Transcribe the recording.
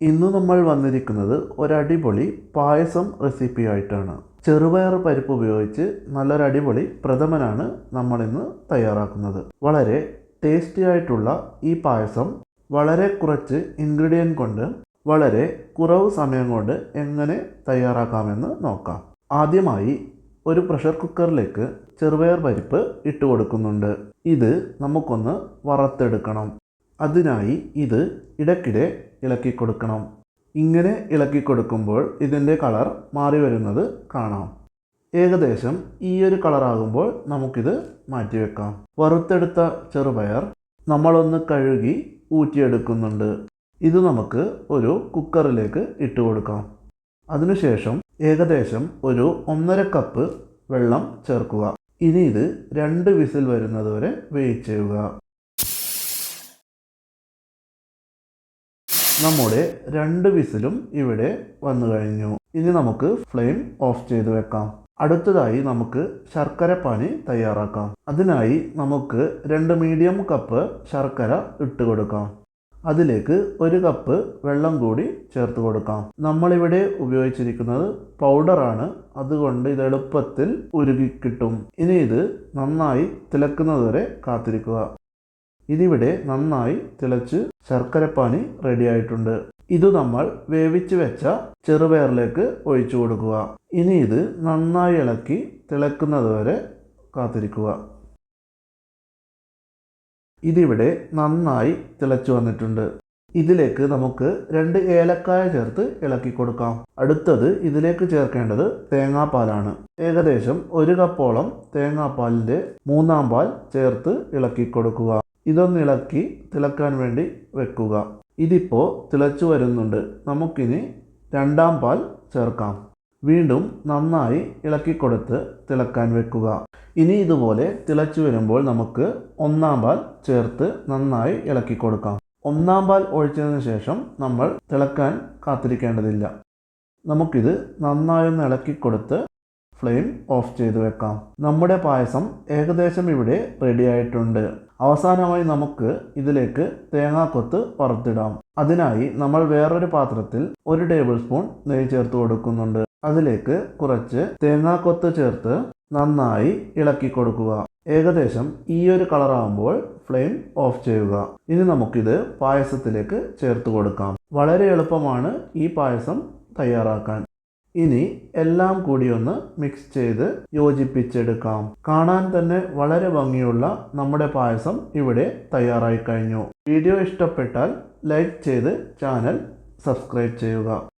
ഇന്ന് നമ്മൾ വന്നിരിക്കുന്നത് ഒരടിപൊളി പായസം റെസിപ്പി ആയിട്ടാണ്. ചെറുപയർ പരിപ്പ് ഉപയോഗിച്ച് നല്ലൊരടിപൊളി പ്രഥമനാണ് നമ്മൾ ഇന്ന് തയ്യാറാക്കുന്നത്. വളരെ ടേസ്റ്റി ആയിട്ടുള്ള ഈ പായസം വളരെ കുറച്ച് ഇൻഗ്രീഡിയന്റ് കൊണ്ട് വളരെ കുറവ് സമയം കൊണ്ട് എങ്ങനെ തയ്യാറാക്കാമെന്ന് നോക്കാം. ആദ്യമായി ഒരു പ്രഷർ കുക്കറിലേക്ക് ചെറുപയർ പരിപ്പ് ഇട്ട് കൊടുക്കുന്നുണ്ട്. ഇത് നമുക്കൊന്ന് വറുത്തെടുക്കണം. അതിനായി ഇത് ഇടയ്ക്കിടെ ഇളക്കി കൊടുക്കണം. ഇങ്ങനെ ഇളക്കി കൊടുക്കുമ്പോൾ ഇതിന്റെ കളർ മാറി വരുന്നത് കാണാം. ഏകദേശം ഈ ഒരു കളറാകുമ്പോൾ നമുക്കിത് മാറ്റിവെക്കാം വറുത്തെടുത്ത ചെറുപയർ നമ്മളൊന്ന് കഴുകി ഊറ്റിയെടുക്കുന്നുണ്ട്. ഇത് നമുക്ക് ഒരു കുക്കറിലേക്ക് ഇട്ട് കൊടുക്കാം. അതിനുശേഷം ഏകദേശം ഒരു ഒന്നര കപ്പ് വെള്ളം ചേർക്കുക. ഇനി ഇത് രണ്ട് വിസിൽ വരുന്നതുവരെ വരെ വേവിച്ചെയ്യുക നമ്മുടെ രണ്ട് വിസിലും ഇവിടെ വന്നു കഴിഞ്ഞു. ഇനി നമുക്ക് ഫ്ലെയിം ഓഫ് ചെയ്ത് വെക്കാം. അടുത്തതായി നമുക്ക് ശർക്കര പാനി തയ്യാറാക്കാം. അതിനായി നമുക്ക് രണ്ട് മീഡിയം കപ്പ് ശർക്കര ഇട്ട് കൊടുക്കാം. അതിലേക്ക് ഒരു കപ്പ് വെള്ളം കൂടി ചേർത്ത് കൊടുക്കാം. നമ്മളിവിടെ ഉപയോഗിച്ചിരിക്കുന്നത് പൗഡറാണ് അതുകൊണ്ട് ഇത് എളുപ്പത്തിൽ ഉരുകി കിട്ടും. ഇനി ഇത് നന്നായി തിളക്കുന്നതുവരെ കാത്തിരിക്കുക. ഇതിവിടെ നന്നായി തിളച്ച് ശർക്കരപ്പാനി റെഡിയായിട്ടുണ്ട്. ഇത് നമ്മൾ വേവിച്ച് വെച്ച ചെറുപയറിലേക്ക് ഒഴിച്ചു കൊടുക്കുക. ഇനി ഇത് നന്നായി ഇളക്കി തിളക്കുന്നത് വരെ കാത്തിരിക്കുക. ഇതിവിടെ നന്നായി തിളച്ചു വന്നിട്ടുണ്ട്. ഇതിലേക്ക് നമുക്ക് രണ്ട് ഏലക്കായ ചേർത്ത് ഇളക്കി കൊടുക്കാം. അടുത്തത് ഇതിലേക്ക് ചേർക്കേണ്ടത് തേങ്ങാപ്പാലാണ്. ഏകദേശം ഒരു കപ്പോളം തേങ്ങാപ്പാലിന്റെ മൂന്നാം പാൽ ചേർത്ത് ഇളക്കി കൊടുക്കുക. ഇതൊന്ന് ഇളക്കി തിളക്കാൻ വേണ്ടി വെക്കുക. ഇതിപ്പോൾ തിളച്ചു വരുന്നുണ്ട്. നമുക്കിനി രണ്ടാം പാൽ ചേർക്കാം. വീണ്ടും നന്നായി ഇളക്കി കൊടുത്ത് തിളക്കാൻ വെക്കുക. ഇനി ഇതുപോലെ തിളച്ചു വരുമ്പോൾ നമുക്ക് ഒന്നാം പാൽ ചേർത്ത് നന്നായി ഇളക്കി കൊടുക്കാം. ഒന്നാം പാൽ ഒഴിച്ചതിന് ശേഷം നമ്മൾ തിളക്കാൻ കാത്തിരിക്കേണ്ടതില്ല. നമുക്കിത് നന്നായി ഒന്ന് ഇളക്കി കൊടുത്ത് ഫ്ലെയിം ഓഫ് ചെയ്ത് വെക്കാം. നമ്മുടെ പായസം ഏകദേശം ഇവിടെ റെഡി ആയിട്ടുണ്ട്. അവസാനമായി നമുക്ക് ഇതിലേക്ക് തേങ്ങാക്കൊത്ത് വറുത്തിടാം. അതിനായി നമ്മൾ വേറൊരു പാത്രത്തിൽ ഒരു ടേബിൾ സ്പൂൺ നെയ്യ് ചേർത്ത് കൊടുക്കുന്നുണ്ട്. അതിലേക്ക് കുറച്ച് തേങ്ങാക്കൊത്ത് ചേർത്ത് നന്നായി ഇളക്കി കൊടുക്കുക. ഏകദേശം ഈ ഒരു കളറാകുമ്പോൾ ഫ്ലെയിം ഓഫ് ചെയ്യുക. ഇനി നമുക്കിത് പായസത്തിലേക്ക് ചേർത്ത് കൊടുക്കാം. വളരെ എളുപ്പമാണ് ഈ പായസം തയ്യാറാക്കാൻ. ഇനി എല്ലാം കൂടി ഒന്ന് മിക്സ് ചെയ്ത് യോജിപ്പിച്ചെടുക്കാം. കാണാൻ തന്നെ വളരെ ഭംഗിയുള്ള നമ്മുടെ പായസം ഇവിടെ തയ്യാറായി കഴിഞ്ഞു. വീഡിയോ ഇഷ്ടപ്പെട്ടാൽ ലൈക്ക് ചെയ്ത് ചാനൽ സബ്സ്ക്രൈബ് ചെയ്യുക.